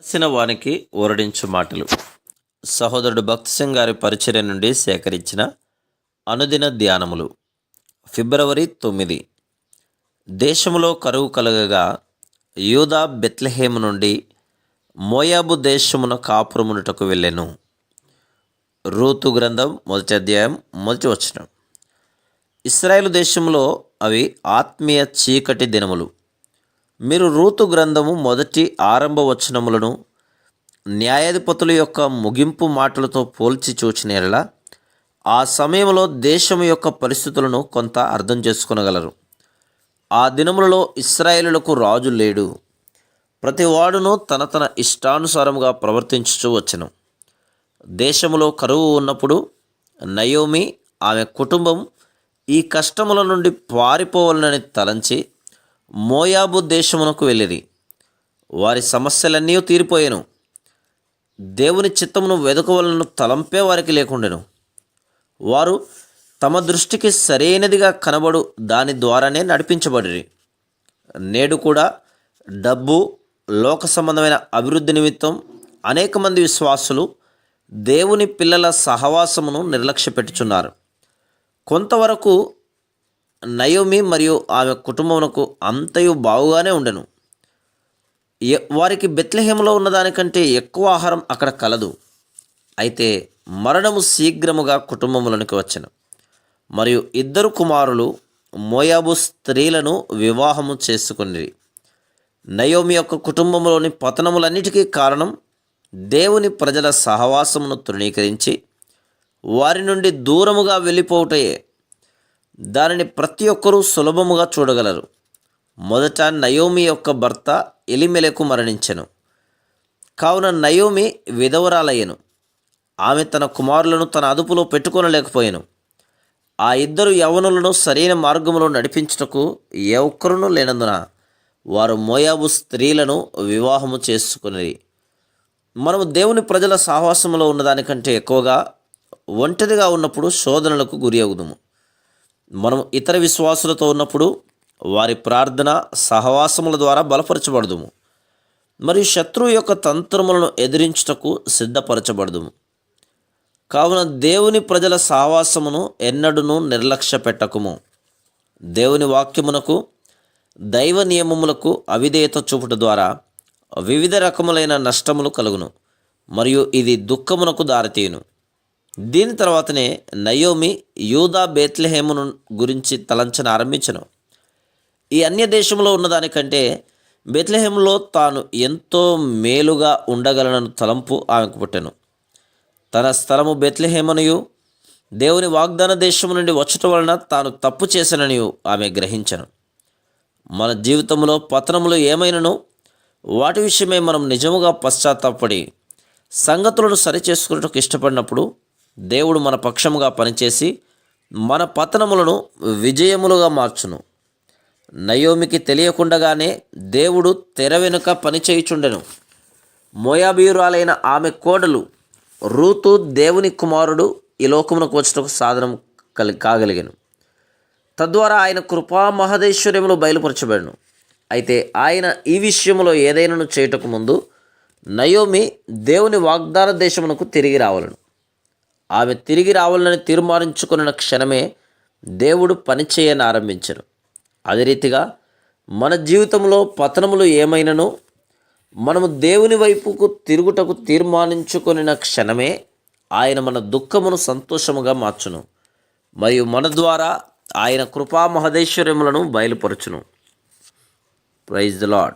రాసిన వానికి ఊరడించు మాటలు. సహోదరుడు భక్తి సింగ్ గారి పరిచర్య నుండి సేకరించిన అనుదిన ధ్యానములు. ఫిబ్రవరి తొమ్మిది. దేశములో కరువు కలగగా యూదా బెత్లెహేము నుండి మోయాబు దేశమున కాపురమునుటకు వెళ్ళెను. రూతు గ్రంథం మొదటి అధ్యాయం మొదటి వచ్చిన ఇస్రాయేల్ దేశంలో అవి ఆత్మీయ చీకటి దినములు. మీరు రూతు గ్రంథము మొదటి ఆరంభ వచనములను న్యాయాధిపతుల యొక్క ముగింపు మాటలతో పోల్చి చూచినేలా ఆ సమయంలో దేశం యొక్క పరిస్థితులను కొంత అర్థం చేసుకునగలరు. ఆ దినములలో ఇస్రాయేలులకు రాజు లేడు. ప్రతివాడును తన తన ఇష్టానుసారముగా ప్రవర్తించుచూ వచ్చను. దేశంలో కరువు ఉన్నప్పుడు నయోమి ఆమె కుటుంబం ఈ కష్టముల నుండి పారిపోవాలని తలంచి మోయాబు దేశమునకు వెళ్ళిరి. వారి సమస్యలన్నీ తీరిపోయాను. దేవుని చిత్తమును వెదకవలను తలంపే వారికి లేకుండెను. వారు తమ దృష్టికి సరైనదిగా కనబడు దాని ద్వారానే నడిపించబడిరి. నేడు కూడా డబ్బు లోక సంబంధమైన అభివృద్ధి నిమిత్తం అనేక మంది విశ్వాసులు దేవుని పిల్లల సహవాసమును నిర్లక్ష్యపెట్టుచున్నారు. కొంతవరకు నయోమి మరియు ఆమె కుటుంబమునకు అంతయు బావుగానే ఉండెను. వారికి బెత్లెహేములో ఉన్నదానికంటే ఎక్కువ ఆహారం అక్కడ కలదు. అయితే మరణము శీఘ్రముగా కుటుంబములోనికి వచ్చెను. మరియు ఇద్దరు కుమారులు మోయాబు స్త్రీలను వివాహము చేసుకుని నయోమి యొక్క కుటుంబంలోని పతనములన్నిటికీ కారణం దేవుని ప్రజల సహవాసమును తృణీకరించి వారి నుండి దూరముగా వెళ్ళిపోవటయే. దానిని ప్రతి ఒక్కరూ సులభముగా చూడగలరు. మొదట నయోమి యొక్క భర్త ఎలిమెలకు మరణించెను. కావున నయోమి విధవరాలయ్యను. ఆమె తన కుమారులను తన అదుపులో పెట్టుకొనలేకపోయాను. ఆ ఇద్దరు యవనులను సరైన మార్గంలో నడిపించుటకు ఏ ఒక్కరునూ లేనందున వారు మోయాబు స్త్రీలను వివాహము చేసుకుని మనము దేవుని ప్రజల సాహసంలో ఉన్నదానికంటే ఎక్కువగా ఒంటరిగా ఉన్నప్పుడు శోధనలకు గురి అవుదుము. మనం ఇతర విశ్వాసులతో ఉన్నప్పుడు వారి ప్రార్థన సహవాసముల ద్వారా బలపరచబడదుము. మరియు శత్రువు యొక్క తంత్రములను ఎదిరించుటకు సిద్ధపరచబడదుము. కావున దేవుని ప్రజల సహవాసమును ఎన్నడూను నిర్లక్ష్య పెట్టకుము దేవుని వాక్యమునకు దైవ నియమములకు అవిధేయత చూపుట ద్వారా వివిధ రకములైన నష్టములు కలుగును. మరియు ఇది దుఃఖమునకు దారితీయును. దీని తర్వాతనే నయోమి యూదా బేత్లహేమును గురించి తలంచన ఆరంభించను. ఈ అన్య దేశంలో ఉన్నదానికంటే బెత్లెహేములో తాను ఎంతో మేలుగా ఉండగలనను తలంపు ఆమెకు పుట్టెను. తన స్థలము బెత్లహేమనియు దేవుని వాగ్దాన దేశము నుండి వచ్చటం వలన తాను తప్పు చేశాననియు ఆమె గ్రహించను. మన జీవితంలో పతనములు ఏమైనను వాటి విషయమే మనం నిజముగా పశ్చాత్తాపడి సంగతులను సరిచేసుకున్నట్టుకు ఇష్టపడినప్పుడు దేవుడు మన పక్షముగా పనిచేసి మన పతనములను విజయములుగా మార్చును. నయోమికి తెలియకుండగానే దేవుడు తెర వెనుక పనిచేయుచుండెను. మోయాబీయురాలైన ఆమె కోడలు రూతు దేవుని కుమారుడు ఈ లోకమునకు వచ్చినకు సాధనం కలి కాగలిగాను. తద్వారా ఆయన కృపా మహదేశ్వర్యములు బయలుపరచబడను. అయితే ఆయన ఈ విషయంలో ఏదైనాను చేయుటకు ముందు నయోమి దేవుని వాగ్దాన దేశమునకు తిరిగి రావాలను. ఆమె తిరిగి రావాలని తీర్మానించుకున్న క్షణమే దేవుడు పనిచేయని ఆరంభించను. అదే రీతిగా మన జీవితంలో పతనములు ఏమైనను మనము దేవుని వైపుకు తిరుగుటకు తీర్మానించుకొనిన క్షణమే ఆయన మన దుఃఖమును సంతోషముగా మార్చును. మరియు మన ద్వారా ఆయన కృపా మహదేశ్వర్యములను బయలుపరచును. Praise the Lord